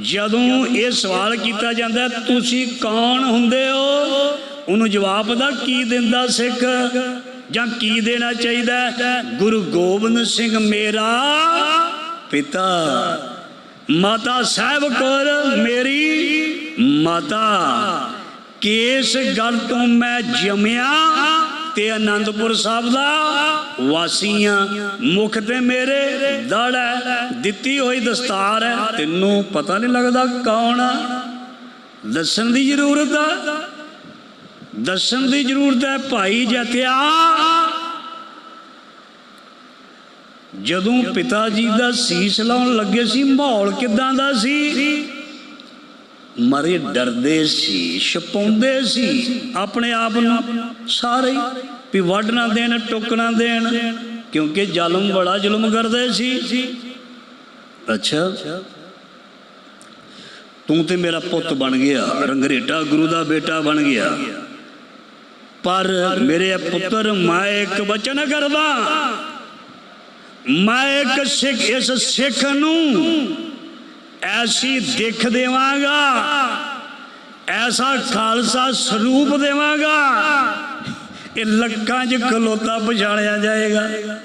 ਜਦੋਂ ਇਹ ਸਵਾਲ ਕੀਤਾ ਜਾਂਦਾ, ਤੁਸੀਂ ਕੌਣ ਹੁੰਦੇ ਹੋ? ਉਹਨੂੰ ਜਵਾਬ ਦਾ, ਕੀ ਦਿੰਦਾ ਸਿੱਖ? ਜਾਂ ਕੀ ਦੇਣਾ ਚਾਹੀਦਾ? ਗੁਰੂ ਗੋਬਿੰਦ ਸਿੰਘ ਮੇਰਾ ਪਿਤਾ, ਮਾਤਾ ਸਾਹਿਬ ਕੌਰ ਮੇਰੀ ਮਾਤਾ। ਕਿਸ ਗੱਲ ਤੋਂ ਮੈਂ ਜੰਮਿਆ ਤੇ ਆਨੰਦਪੁਰ ਸਾਹਿਬ ਦਾ ਵਾਸੀਆਂ, ਮੁਖ ਤੇ ਮੇਰੇ ਦੜ ਹੈ, ਦਿੱਤੀ ਹੋਈ ਦਸਤਾਰ ਹੈ। ਤੈਨੂੰ ਪਤਾ ਨਹੀਂ ਲੱਗਦਾ ਕੌਣ ਆ। ਦੱਸਣ ਦੀ ਜ਼ਰੂਰਤ ਆ। ਦੱਸਣ ਦੀ ਜ਼ਰੂਰਤ ਹੈ ਭਾਈ ਜਤਿਆ ਜਦੋਂ ਪਿਤਾ ਜੀ ਦਾ ਸੀਸ ਲਾਉਣ ਲੱਗੇ ਸੀ, ਮਾਹੌਲ ਕਿਦਾਂ ਦਾ ਸੀ? ਮਰੇ ਡਰਦੇ ਸੀ, ਛਪਾਉਂਦੇ ਸੀ, ਆਪਣੇ ਆਪ ਨੂੰ ਸਾਰੇ ਵੀ ਵੱਢ ਨਾ ਦੇਣ, ਟੁੱਕ ਦੇਣ, ਕਿਉਂਕਿ ਜ਼ਾਲਮ ਬੜਾ ਜ਼ੁਲਮ ਕਰਦੇ ਸੀ। ਅੱਛਾ। ਤੂੰ ਤੇ ਮੇਰਾ ਪੁੱਤ ਬਣ ਗਿਆ, ਰੰਗਰੇਟਾ ਗੁਰੂ ਦਾ ਬੇਟਾ ਬਣ ਗਿਆ। ਪਰ ਮੇਰੇ ਪੁੱਤਰ, ਮੈਂ ਇੱਕ ਵਚਨ ਕਰਦਾ, ਮੈਂ ਇੱਕ ਸਿੱਖ, ਇਸ ਸਿੱਖ ਨੂੰ ਐਸੀ ਦਿੱਖ ਦੇਵਾਂਗਾ। ਐਸਾ ਖਾਲਸਾ ਸਰੂਪ ਦੇਵਾਂਗਾ। ਇਹ ਲੱਕਾਂ 'ਚ ਖਲੋਤਾ ਪਛਾਣਿਆ ਜਾਏਗਾ।